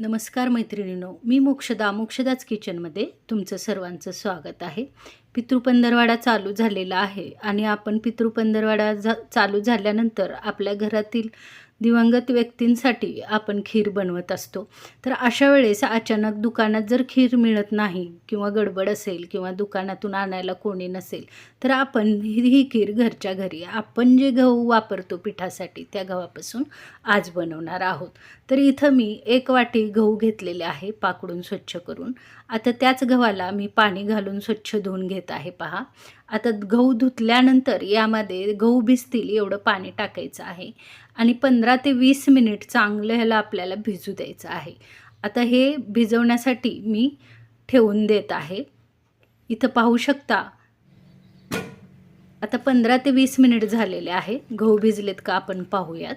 नमस्कार मैत्रिणीनो मी मोक्षदा मोक्षदाच किचनमध्ये तुमचं सर्वांचं स्वागत आहे. पितृपंधरवाडा चालू झालेला आहे आणि आपण पितृपंधरवाडा झा चालू झाल्यानंतर आपल्या घरातील दिवंगत व्यक्तींसाठी आपण खीर बनवत असतो. तर अशा वेळेस अचानक दुकानात जर खीर मिळत नाही किंवा गडबड असेल किंवा दुकानातून आणायला कोणी नसेल तर आपण ही ही खीर घरच्या घरी आपण जे गहू वापरतो पिठासाठी त्या गव्हापासून आज बनवणार आहोत. तर इथं मी एक वाटी गहू घेतलेले आहे पाकडून स्वच्छ करून. आता त्याच गव्हाला मी पाणी घालून स्वच्छ धुवून घेत आहे पहा. आता गहू धुतल्यानंतर यामध्ये गहू भिजतील एवढं पाणी टाकायचं आहे. आणि पंधरा ते वीस मिनिट चांगलं ह्याला आपल्याला भिजू द्यायचं आहे. आता हे भिजवण्यासाठी मी ठेवून देत आहे. इथं पाहू शकता. आता पंधरा ते वीस मिनिट झालेले आहे. गहू भिजलेत का आपण पाहूयात.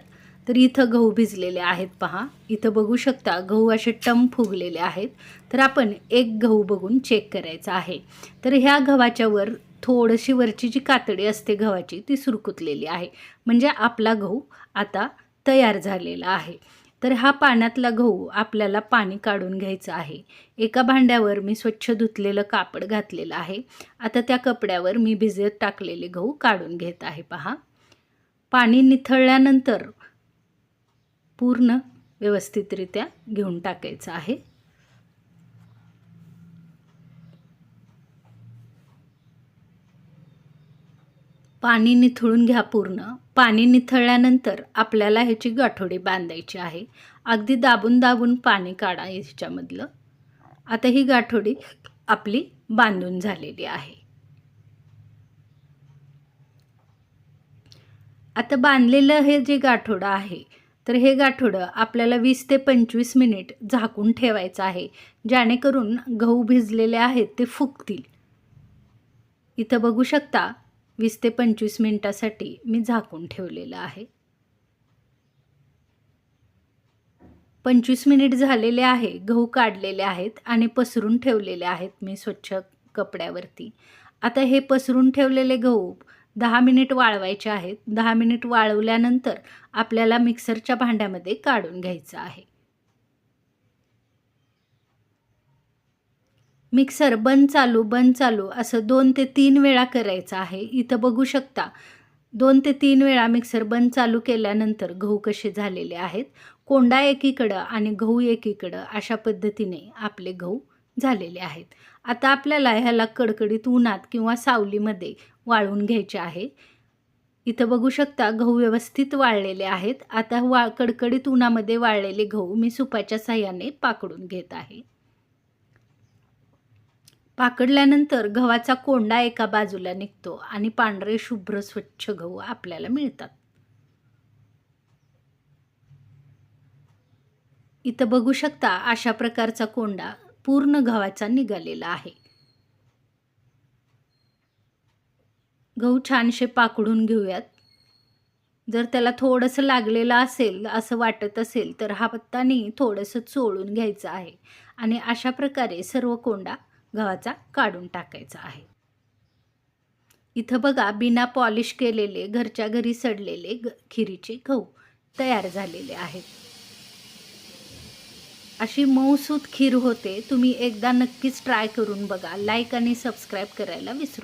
तर इथं गहू भिजलेले आहेत पहा. इथं बघू शकता गहू असे टम फुगलेले आहेत. तर आपण एक गहू बघून चेक करायचा आहे. तर ह्या गव्हाच्या वर थोडीशी वरची जी कातडी असते गव्हाची ती सुरकुतलेली आहे. म्हणजे आपला गहू आता तयार झालेला आहे. तर हा पाण्यातला गहू आपल्याला पाणी काढून घ्यायचं आहे. एका भांड्यावर मी स्वच्छ धुतलेलं कापड घातलेलं आहे. आता त्या कपड्यावर मी भिजत टाकलेले गहू काढून घेत आहे. पहा. पाणी निथळल्यानंतर पूर्ण व्यवस्थितरित्या घेऊन टाकायचं आहे. पाणी निथळून घ्या पूर्ण. पाणी निथळल्यानंतर आपल्याला ह्याची गाठोडी बांधायची आहे. अगदी दाबून दाबून पाणी काढा ह्याच्यामधलं. आता ही गाठोडी आपली बांधून झालेली आहे. आता बांधलेलं हे जे गाठोडं आहे तर हे गाठोडं आपल्याला वीस ते पंचवीस मिनिट झाकून ठेवायचं आहे. जेणेकरून गहू भिजलेले आहेत ते फुगतील. इथं बघू शकता वीस ते पंचवीस मिनटासाठी मी झाकून ठेवलेलं आहे. पंचवीस मिनिट झालेले आहे गहू काढलेले आहेत आणि पसरून ठेवलेले आहेत मी स्वच्छ कपड्यावरती. आता हे पसरून ठेवलेले गहू दहा मिनिट वाळवायचे आहेत. दहा मिनिट वाळवल्यानंतर आपल्याला मिक्सरच्या भांड्यामध्ये काढून घ्यायचं आहे. मिक्सर बंद चालू बंद चालू असं दोन ते तीन वेळा करायचं आहे. इथं बघू शकता दोन ते तीन वेळा मिक्सर बंद चालू केल्यानंतर गहू कसे झालेले आहेत कोंडा एकीकडं आणि गहू एकीकडं अशा पद्धतीने आपले गहू झालेले आहेत. आता आपल्याला ह्याला कडकडीत उन्हात किंवा सावलीमध्ये वाळवून घ्यायचे आहे. इथं बघू शकता गहू व्यवस्थित वाळलेले आहेत. आता वा कडकडीत उन्हामध्ये वाळलेले गहू मी सुपाच्या साह्याने पाकडून घेत आहे. पाकडल्यानंतर गव्हाचा कोंडा एका बाजूला निघतो आणि पांढरे शुभ्र स्वच्छ गहू आपल्याला मिळतात. इथं बघू शकता अशा प्रकारचा कोंडा पूर्ण गव्हाचा निघालेला आहे. गहू छानशे पाकडून घेऊयात. जर त्याला थोडंसं लागलेलं असेल असं वाटत असेल तर हा पत्ताने थोडंसं चोळून घ्यायचं आहे. आणि अशा प्रकारे सर्व कोंडा गव्हाचा काढून टाकायचा आहे. इथं बघा बिना पॉलिश केलेले घरच्या घरी सडलेले ग खिरीचे गहू तयार झालेले आहेत. अशी मऊसूत खीर होते तुम्ही एकदा नक्कीच ट्राय करून बघा. लाईक आणि सबस्क्राईब करायला विसरू